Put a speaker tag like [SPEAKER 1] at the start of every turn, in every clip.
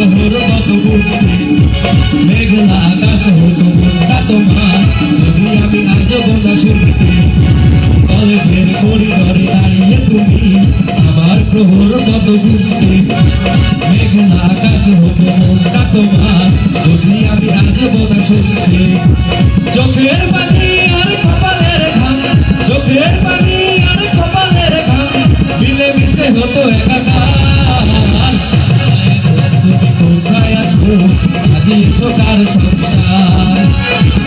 [SPEAKER 1] প্রহর কত মেঘলা আকাশ হতো মনটা তোমার যদি আমি আজ গোনা শুনতে কলেজের করিডরে দাঁড়িয়ে তুমি আমার প্রহর কত বুঝতে মেঘলা আকাশ হতো মনটা তোমার যদি আমি আজ গোনা শুনতে চোখের পানি আর কপালের ঘাম, চোখের পানি আর কপালের ঘাম মিলে মিশে হতো একাকার। তুমি কোথায় আছো সাজিয়েছো কার সংসার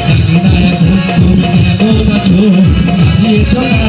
[SPEAKER 1] জানি না এখন তুমি কেমন আছো সাজিয়েছো কার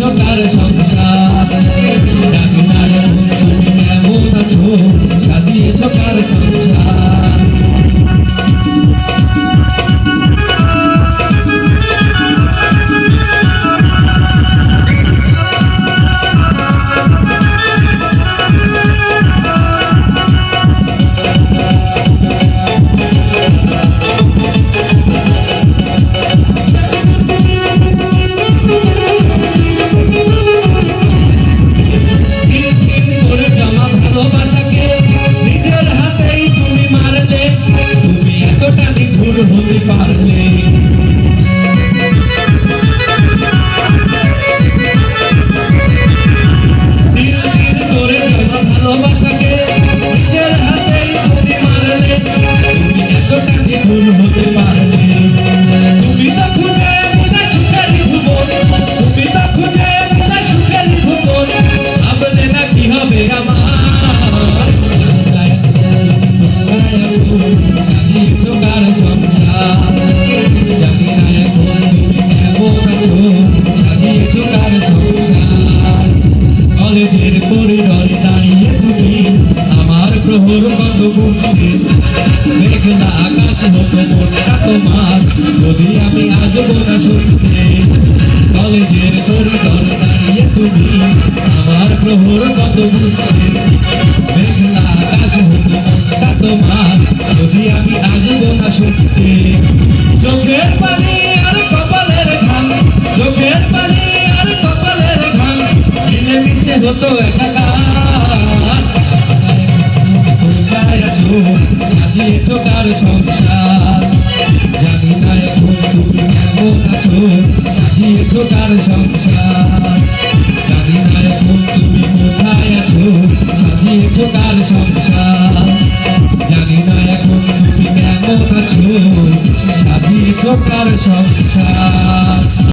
[SPEAKER 1] সাজিয়েছ কার নিঠুর হতে পারলে। বুঝতে মেঘলা আকাশ হতো মনটা তোমার যদি আমি আজ গোনা শুনতে কলেজের করিডর দাঁড়িয়ে তুমি আমার প্রহর কত বুঝতে মেঘলা আকাশ হতো মনটা তোমার যদি আমি আজ গোনা শুনতে চোখের পানি আর কপালের ঘাম, চোখের পানি আর কপালের ঘাম মিলে মিশে হতো একাকার সাজিয়েছো কার সংসার? জানি না এখন তুমি কেমন আছো। সাজিয়েছো কার সংসার? জানি না এখন তুমি কোথায় আছো। সাজিয়েছো কার সংসার? জানি না এখন তুমি কেমন আছো। সাজিয়েছো কার সংসার?